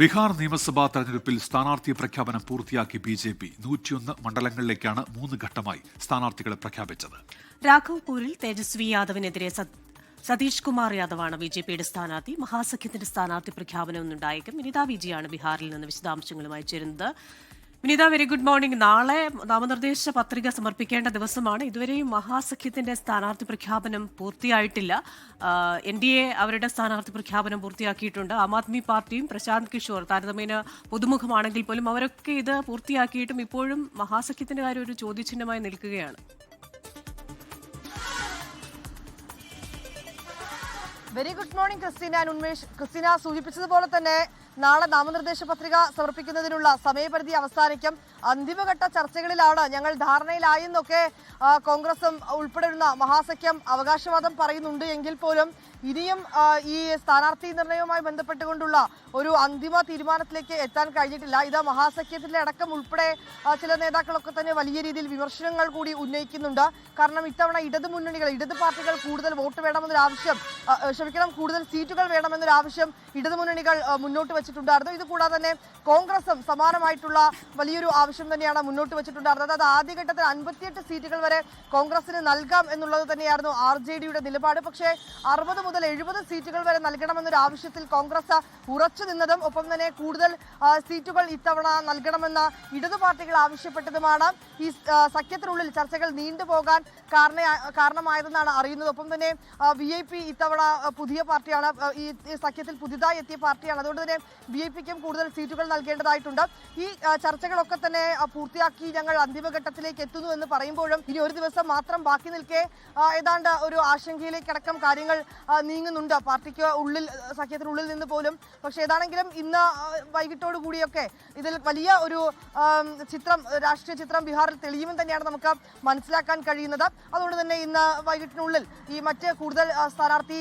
ബീഹാർ നിയമസഭാ തെരഞ്ഞെടുപ്പിൽ സ്ഥാനാർത്ഥി പ്രഖ്യാപനം പൂർത്തിയാക്കി ബി ജെ പി നൂറ്റിയൊന്ന് മണ്ഡലങ്ങളിലേക്കാണ് മൂന്ന് ഘട്ടമായി സ്ഥാനാർത്ഥികളെ പ്രഖ്യാപിച്ചത്. രാഘവ്പൂരിൽ തേജസ്വി യാദവിനെതിരെ സതീഷ് കുമാർ യാദവാണ് ബി ജെ പിയുടെ സ്ഥാനാർത്ഥി. മഹാസഖ്യത്തിന്റെ സ്ഥാനാർത്ഥി പ്രഖ്യാപനം ഇന്നുണ്ടായേക്കും. വിനിതാ വിജിയാണ് ബീഹാറിൽ നിന്ന് വിശദാംശങ്ങളുമായി ചേരുന്നത്. വിനിത വെരി ഗുഡ് മോർണിംഗ് നാളെ നാമനിർദ്ദേശ പത്രിക സമർപ്പിക്കേണ്ട ദിവസമാണ്. ഇതുവരെയും മഹാസഖ്യത്തിന്റെ സ്ഥാനാർത്ഥി പ്രഖ്യാപനം പൂർത്തിയായിട്ടില്ല. എൻ ഡി എ അവരുടെ സ്ഥാനാർത്ഥി പ്രഖ്യാപനം പൂർത്തിയാക്കിയിട്ടുണ്ട്. ആം ആദ്മി പാർട്ടിയും പ്രശാന്ത് കിഷോർ താരതമ്യേന പുതുമുഖമാണെങ്കിൽ പോലും അവരൊക്കെ ഇത് പൂർത്തിയാക്കിയിട്ടും ഇപ്പോഴും മഹാസഖ്യത്തിന്റെ കാര്യം ഒരു ചോദ്യചിഹ്നമായി നിൽക്കുകയാണ്. Very good morning Christina Unmesh Christina സൂചിപ്പിച്ചതുപോലെ തന്നെ നാളെ നാമനിർദ്ദേശ പത്രിക സമർപ്പിക്കുന്നതിനുള്ള സമയപരിധി അവസാനിക്കും. അന്തിമഘട്ട ചർച്ചകളിലാണ് ഞങ്ങൾ ധാരണയിലായെന്നൊക്കെ കോൺഗ്രസും ഉൾപ്പെടെയുള്ള മഹാസഖ്യം അവകാശവാദം പറയുന്നുണ്ട് എങ്കിൽ പോലും ഇനിയും ഈ സ്ഥാനാർത്ഥി നിർണയവുമായി ബന്ധപ്പെട്ടുകൊണ്ടുള്ള ഒരു അന്തിമ തീരുമാനത്തിലേക്ക് എത്താൻ കഴിഞ്ഞിട്ടില്ല. ഇത് മഹാസഖ്യത്തിലെ അടക്കം ഉൾപ്പെടെ ചില നേതാക്കളൊക്കെ തന്നെ വലിയ രീതിയിൽ വിമർശനങ്ങൾ കൂടി ഉന്നയിക്കുന്നുണ്ട്. കാരണം ഇത്തവണ ഇടതു മുന്നണികൾ ഇടതു പാർട്ടികൾ കൂടുതൽ വോട്ട് വേണമെന്നൊരാവശ്യം ക്ഷമിക്കണം കൂടുതൽ സീറ്റുകൾ വേണമെന്നൊരാവശ്യം ഇടതു മുന്നണികൾ മുന്നോട്ട് വെച്ചിട്ടുണ്ടായിരുന്നു. ഇത് കൂടാതെ തന്നെ കോൺഗ്രസും സമാനമായിട്ടുള്ള വലിയൊരു ആവശ്യം തന്നെയാണ് മുന്നോട്ട് വെച്ചിട്ടുണ്ടായിരുന്നത്. അത് ആദ്യഘട്ടത്തിൽ അൻപത്തിയെട്ട് സീറ്റുകൾ വരെ കോൺഗ്രസിന് നൽകാം എന്നുള്ളത് തന്നെയായിരുന്നു ആർ ജെ ഡിയുടെ നിലപാട്. പക്ഷേ അറുപത് മുതൽ എഴുപത് സീറ്റുകൾ വരെ നൽകണമെന്നൊരു ആവശ്യത്തിൽ കോൺഗ്രസ് ഉറച്ചു നിന്നതും ഒപ്പം തന്നെ കൂടുതൽ സീറ്റുകൾ ഇത്തവണ നൽകണമെന്ന ഇടതു പാർട്ടികൾ ആവശ്യപ്പെട്ടതുമാണ്. ഈ സഖ്യത്തിനുള്ളിൽ ചർച്ചകൾ നീണ്ടുപോകാൻ കാരണ കാരണമായതെന്നാണ് അറിയുന്നത്. ഒപ്പം തന്നെ വി ഐ പി ഇത്തവണ പുതിയ പാർട്ടിയാണ് ഈ സഖ്യത്തിൽ പുതിയതായി എത്തിയ പാർട്ടിയാണ്. അതുകൊണ്ട് തന്നെ ബി ഐ പിക്കും കൂടുതൽ സീറ്റുകൾ നൽകേണ്ടതായിട്ടുണ്ട്. ഈ ചർച്ചകളൊക്കെ തന്നെ പൂർത്തിയാക്കി ഞങ്ങൾ അന്തിമഘട്ടത്തിലേക്ക് എത്തുന്നു എന്ന് പറയുമ്പോഴും ഇനി ഒരു ദിവസം മാത്രം ബാക്കി നിൽക്കെ ഏതാണ്ട് ഒരു ആശങ്കയിലേക്കടക്കം കാര്യങ്ങൾ നീങ്ങുന്നുണ്ട്. പാർട്ടിക്ക് ഉള്ളിൽ സഖ്യത്തിനുള്ളിൽ നിന്ന് പോലും. പക്ഷേ ഏതാണെങ്കിലും ഇന്ന് വൈകിട്ടോടു കൂടിയൊക്കെ ഇതിൽ വലിയ ഒരു ചിത്രം രാഷ്ട്രീയ ചിത്രം ബീഹാറിൽ തെളിയുമെന്ന് തന്നെയാണ് നമുക്ക് മനസ്സിലാക്കാൻ കഴിയുന്നത്. അതുകൊണ്ട് തന്നെ ഇന്ന് വൈകിട്ടിനുള്ളിൽ ഈ മറ്റ് കൂടുതൽ സ്ഥാനാർത്ഥി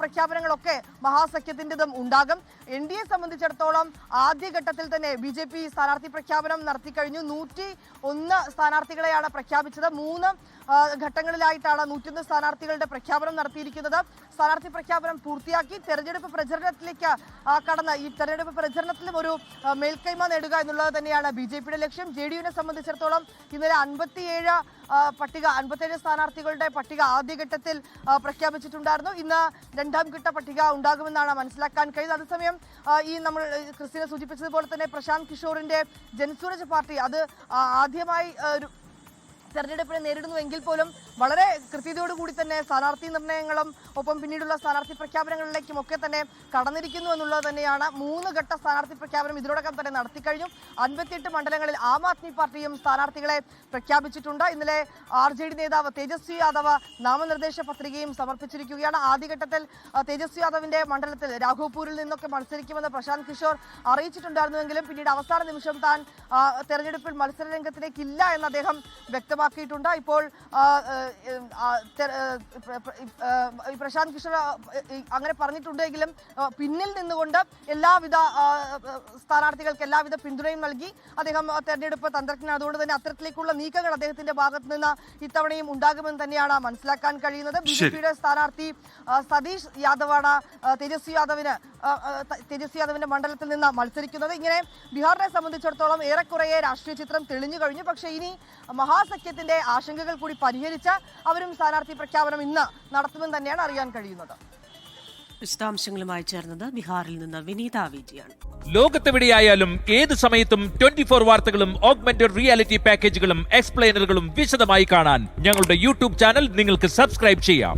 പ്രഖ്യാപനങ്ങളൊക്കെ മഹാസഖ്യത്തിന്റെതും ഉണ്ടാകും. എൻ ഡി എ സംബന്ധിച്ചിടത്തോളം ആദ്യഘട്ടത്തിൽ തന്നെ ബി ജെ പി സ്ഥാനാർത്ഥി പ്രഖ്യാപനം നടത്തിക്കഴിഞ്ഞു നൂറ്റി ഒന്ന് സ്ഥാനാർത്ഥികളെയാണ് പ്രഖ്യാപിച്ചത്. മൂന്ന് ഘട്ടങ്ങളിലായിട്ടാണ് നൂറ്റൊന്ന് സ്ഥാനാർത്ഥികളുടെ പ്രഖ്യാപനം നടത്തിയിരിക്കുന്നത്. സ്ഥാനാർത്ഥി പ്രഖ്യാപനം പൂർത്തിയാക്കി തെരഞ്ഞെടുപ്പ് പ്രചരണത്തിലേക്ക് കടന്ന്. ഈ തെരഞ്ഞെടുപ്പ് പ്രചരണത്തിലും ഒരു മേൽക്കൈമ നേടുക എന്നുള്ളത് തന്നെയാണ് ബി ജെ പിയുടെ ലക്ഷ്യം. ജെ ഡി യുവിനെ സംബന്ധിച്ചിടത്തോളം ഇന്നലെ അൻപത്തിയേഴ് പട്ടിക അൻപത്തേഴ് സ്ഥാനാർത്ഥികളുടെ പട്ടിക ആദ്യഘട്ടത്തിൽ പ്രഖ്യാപിച്ചിട്ടുണ്ടായിരുന്നു. ഇന്ന് രണ്ടാം ഘട്ട പട്ടിക ഉണ്ടാകുമെന്നാണ് മനസ്സിലാക്കാൻ കഴിയുന്നത്. അതേസമയം ഈ നമ്മൾ ഏ, സൂചിപ്പിച്ചതുപോലെ തന്നെ പ്രശാന്ത് കിഷോറിന്റെ ജനസൂരജ് പാർട്ടി അത് ആദ്യമായി ഒരു തെരഞ്ഞെടുപ്പിനെ നേരിടുന്നുവെങ്കിൽ പോലും വളരെ കൃത്യതയോടുകൂടി തന്നെ സ്ഥാനാർത്ഥി നിർണയങ്ങളും ഒപ്പം പിന്നീടുള്ള സ്ഥാനാർത്ഥി പ്രഖ്യാപനങ്ങളിലേക്കും ഒക്കെ തന്നെ കടന്നിരിക്കുന്നു എന്നുള്ളത് തന്നെയാണ് മൂന്ന് ഘട്ട സ്ഥാനാർത്ഥി പ്രഖ്യാപനം ഇതിനോടകം തന്നെ നടത്തിക്കഴിഞ്ഞു. അൻപത്തിയെട്ട് മണ്ഡലങ്ങളിൽ ആം ആദ്മി പാർട്ടിയും സ്ഥാനാർത്ഥികളെ പ്രഖ്യാപിച്ചിട്ടുണ്ട്. ഇന്നലെ ആർ ജെ ഡി നേതാവ് തേജസ്വി യാദവ് നാമനിർദ്ദേശ പത്രികയും സമർപ്പിച്ചിരിക്കുകയാണ്. ആദ്യഘട്ടത്തിൽ തേജസ്വി യാദവിന്റെ മണ്ഡലത്തിൽ രാഘവ്പൂരിൽ നിന്നൊക്കെ മത്സരിക്കുമെന്ന് പ്രശാന്ത് കിഷോർ അറിയിച്ചിട്ടുണ്ടായിരുന്നുവെങ്കിലും പിന്നീട് അവസാന നിമിഷം താൻ തെരഞ്ഞെടുപ്പിൽ മത്സര രംഗത്തിലേക്കില്ല എന്ന് അദ്ദേഹം വ്യക്തമാക്കിയിട്ടുണ്ട് ഇപ്പോൾ പ്രശാന്ത് കിഷോർ അങ്ങനെ പറഞ്ഞിട്ടുണ്ടെങ്കിലും പിന്നിൽ നിന്നുകൊണ്ട് എല്ലാവിധ സ്ഥാനാർത്ഥികൾക്ക് എല്ലാവിധ പിന്തുണയും നൽകി അദ്ദേഹം തെരഞ്ഞെടുപ്പ് തന്ത്രജ്ഞനാണ്. അതുകൊണ്ട് തന്നെ അത്തരത്തിലേക്കുള്ള നീക്കങ്ങൾ അദ്ദേഹത്തിന്റെ ഭാഗത്ത് നിന്ന് ഇത്തവണയും ഉണ്ടാകുമെന്ന് തന്നെയാണ് മനസ്സിലാക്കാൻ കഴിയുന്നത്. B J. പിയുടെ സ്ഥാനാർത്ഥി സതീഷ് യാദവാണ് തേജസ്വി യാദവിന് തേജസ്വി യാദവിന്റെ മണ്ഡലത്തിൽ നിന്ന് മത്സരിക്കുന്നത്. ഇങ്ങനെ ബീഹാറിനെ സംബന്ധിച്ചിടത്തോളം ഏറെക്കുറെ രാഷ്ട്രീയ ചിത്രം തെളിഞ്ഞു കഴിഞ്ഞു. പക്ഷേ ഇനി മഹാസഖ്യത്തിന്റെ ആശങ്കകൾ കൂടി പരിഹരിച്ച് അവരും സ്ഥാനാർത്ഥി പ്രഖ്യാപനം ഇന്ന് നടത്തുമെന്ന് തന്നെയാണ് അറിയാൻ കഴിയുന്നത്. വിശദാംശങ്ങളുമായി ചേർന്നത് ബീഹാറിൽ നിന്ന് വിനീത വിജയാണ്. ലോകത്തെവിടെയായാലും ഏത് സമയത്തും ട്വന്റി ഫോർ വാർത്തകളും ഓഗ്മെന്റഡ് റിയാലിറ്റി പാക്കേജുകളും എക്സ്പ്ലെയിനറുകളും വിശദമായി കാണാൻ ഞങ്ങളുടെ യൂട്യൂബ് ചാനൽ നിങ്ങൾക്ക് സബ്സ്ക്രൈബ് ചെയ്യാം.